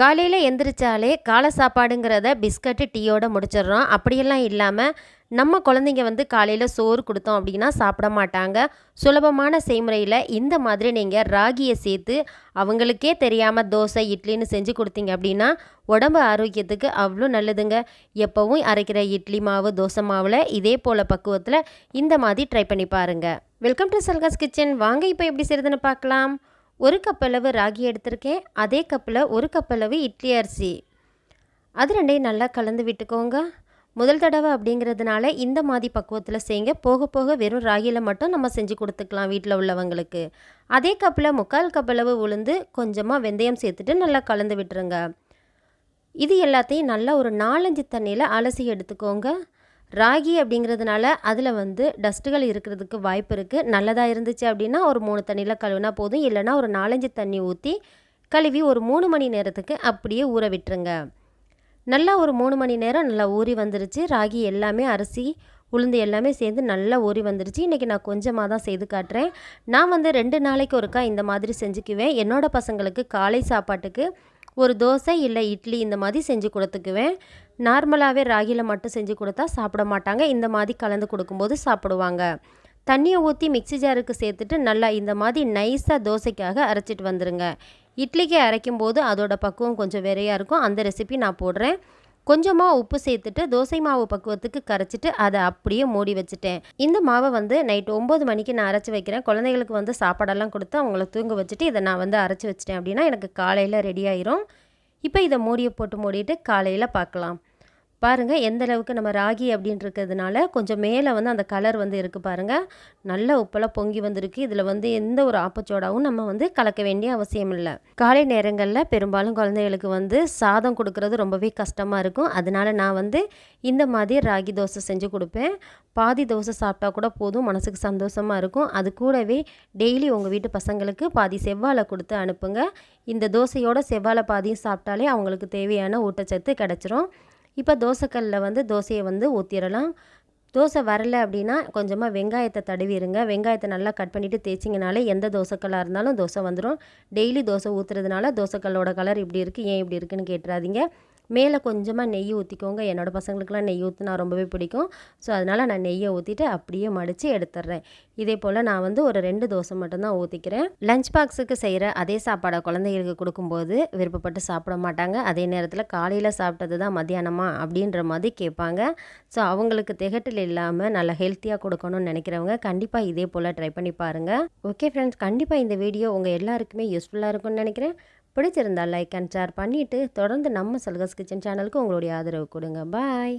காலையில் எந்திரிச்சாலே காலை சாப்பாடுங்கிறத பிஸ்கட்டு டீயோடு முடிச்சிடுறோம். அப்படியெல்லாம் இல்லாமல் நம்ம குழந்தைங்க வந்து காலையில் சோறு கொடுத்தோம் அப்படின்னா சாப்பிட மாட்டாங்க. சுலபமான செய்முறையில் இந்த மாதிரி நீங்கள் ராகியை சேர்த்து அவங்களுக்கே தெரியாமல் தோசை இட்லின்னு செஞ்சு கொடுத்தீங்க அப்படின்னா உடம்பு ஆரோக்கியத்துக்கு அவ்வளோ நல்லதுங்க. எப்போவும் அரைக்கிற இட்லி மாவு தோசை மாவில் இதே போல் பக்குவத்தில் இந்த மாதிரி ட்ரை பண்ணி பாருங்கள் வெல்கம் டு சல்காஸ் கிச்சன் வாங்க இப்போ எப்படி செய்யுதுன்னு பார்க்கலாம். ஒரு கப்பளவு ராகி எடுத்திருக்கேன். அதே கப்பில் ஒரு கப்பளவு இட்லி அரிசி. அது ரெண்டையும் நல்லா கலந்து விட்டுக்கோங்க. முதல் தடவை அப்படிங்கிறதுனால இந்த மாதிரி பக்குவத்தில் செய்யுங்க. போக போக வெறும் ராகியில் மட்டும் நம்ம செஞ்சு கொடுத்துக்கலாம் வீட்டில் உள்ளவங்களுக்கு. அதே கப்பில் முக்கால் கப்பளவு உளுந்து கொஞ்சமாக வெந்தயம் சேர்த்துட்டு நல்லா கலந்து விட்டுருங்க. இது எல்லாத்தையும் நல்லா ஒரு நாலஞ்சு தண்ணியில் அலசி எடுத்துக்கோங்க. ராகி அப்படிங்கிறதுனால அதில் வந்து டஸ்ட்டுகள் இருக்கிறதுக்கு வாய்ப்பு இருக்குது நல்லதாக இருந்துச்சு அப்படின்னா ஒரு மூணு தண்ணியில் கழுவினா போதும். இல்லைனா ஒரு நாலஞ்சு தண்ணி ஊற்றி கழுவி ஒரு மூணு மணி நேரத்துக்கு அப்படியே ஊற விட்டுருங்க. நல்லா ஒரு மூணு மணி நேரம் நல்லா ஊறி வந்துருச்சு. ராகி எல்லாமே அரிசி உளுந்து எல்லாமே சேர்ந்து நல்லா ஊறி வந்துருச்சு. இன்றைக்கி நான் கொஞ்சமாக தான் செய்து காட்டுறேன். நான் வந்து ரெண்டு நாளைக்கு ஒருக்கா இந்த மாதிரி செஞ்சுக்குவேன். என்னோடய பசங்களுக்கு காலை சாப்பாட்டுக்கு ஒரு தோசை இல்லை இட்லி இந்த மாதிரி செஞ்சு கொடுத்துக்குவேன். நார்மலாகவே ராகியில் மட்டும் செஞ்சு கொடுத்தா சாப்பிட மாட்டாங்க. இந்த மாதிரி கலந்து கொடுக்கும்போது சாப்பிடுவாங்க. தண்ணியை ஊற்றி மிக்சி ஜாருக்கு சேர்த்துட்டு நல்லா இந்த மாதிரி நைஸாக தோசைக்காக அரைச்சிட்டு வந்துடுங்க இட்லிக்கு அரைக்கும் போது அதோட பக்குவம் கொஞ்சம் வேறையாக இருக்கும். அந்த ரெசிபி நான் போடுறேன். கொஞ்சமாக உப்பு சேர்த்துட்டு தோசை மாவு பக்குவத்துக்கு கரைச்சிட்டு அதை அப்படியே மூடி வச்சுட்டேன். இந்த மாவை வந்து நைட்டு ஒம்பது மணிக்கு நான் அரைச்சி வைக்கிறேன். குழந்தைகளுக்கு வந்து சாப்பாடெல்லாம் கொடுத்து அவங்கள தூங்க வச்சுட்டு இதை நான் வந்து அரைச்சி வச்சிட்டேன் அப்படின்னா எனக்கு காலையில் ரெடி ஆயிரும். இப்போ இதை மூடியை போட்டு மூடிட்டு காலையில் பார்க்கலாம். பாருங்கள் எந்த அளவுக்கு நம்ம ராகி அப்படின்ருக்கிறதுனால கொஞ்சம் மேலே வந்து அந்த கலர் வந்து இருக்குது பாருங்கள் நல்ல உப்பெல்லாம் பொங்கி வந்திருக்கு. இதில் வந்து எந்த ஒரு ஆப்பச்சோடாவும் நம்ம வந்து கலக்க வேண்டிய அவசியம் இல்லை. காலை நேரங்களில் பெரும்பாலும் குழந்தைகளுக்கு வந்து சாதம் கொடுக்கறது ரொம்பவே கஷ்டமாக இருக்கும். அதனால நான் வந்து இந்த மாதிரி ராகி தோசை செஞ்சு கொடுப்பேன். பாதி தோசை சாப்பிட்டா கூட போதும் மனசுக்கு சந்தோஷமாக இருக்கும். அது கூடவே டெய்லி உங்கள் வீட்டு பசங்களுக்கு பாதி செவ்வாழை கொடுத்து அனுப்புங்க. இந்த தோசையோட செவ்வாழை பாதியும் சாப்பிட்டாலே அவங்களுக்கு தேவையான ஊட்டச்சத்து கிடச்சிரும். இப்போ தோசைக்கல்லில் வந்து தோசையை வந்து ஊற்றிடலாம் தோசை வரலை அப்படின்னா கொஞ்சமாக வெங்காயத்தை தடவிடுங்க வெங்காயத்தை நல்லா கட் பண்ணிவிட்டு தேய்ச்சிங்கனாலே எந்த தோசைக்கல்லாக இருந்தாலும் தோசை வந்துடும் டெய்லி தோசை ஊற்றுறதுனால தோசைக்கல்லோட கலர் இப்படி இருக்குது ஏன் இப்படி இருக்குன்னு கேட்டுறாதீங்க. மேலே கொஞ்சமாக நெய் ஊற்றிக்கோங்க என்னோடய பசங்களுக்குலாம் நெய் ஊற்றினா ரொம்பவே பிடிக்கும். ஸோ அதனால் நான் நெய்யை ஊற்றிட்டு அப்படியே மடித்து எடுத்துடுறேன் இதே போல் நான் வந்து ஒரு ரெண்டு தோசை மட்டும்தான் ஊற்றிக்கிறேன் லஞ்ச் பாக்ஸுக்கு செய்கிற அதே சாப்பாடை குழந்தைகளுக்கு கொடுக்கும்போது விருப்பப்பட்டு சாப்பிட மாட்டாங்க. அதே நேரத்தில் காலையில் சாப்பிட்டது தான் மத்தியானமா அப்படின்ற மாதிரி கேட்பாங்க. ஸோ அவங்களுக்கு திகட்டில் இல்லாமல் நல்லா ஹெல்த்தியாக கொடுக்கணும்னு நினைக்கிறவங்க கண்டிப்பாக இதே போல் ட்ரை பண்ணி பாருங்கள் ஓகே ஃப்ரெண்ட்ஸ் கண்டிப்பாக இந்த வீடியோ உங்கள் எல்லாருக்குமே யூஸ்ஃபுல்லாக இருக்கும்னு நினைக்கிறேன். பிடிச்சிருந்தா லைக் அண்ட் ஷேர் பண்ணிவிட்டு தொடர்ந்து நம்ம சல்கஸ் கிச்சன் சேனலுக்கு உங்களுடைய ஆதரவு கொடுங்க. பாய்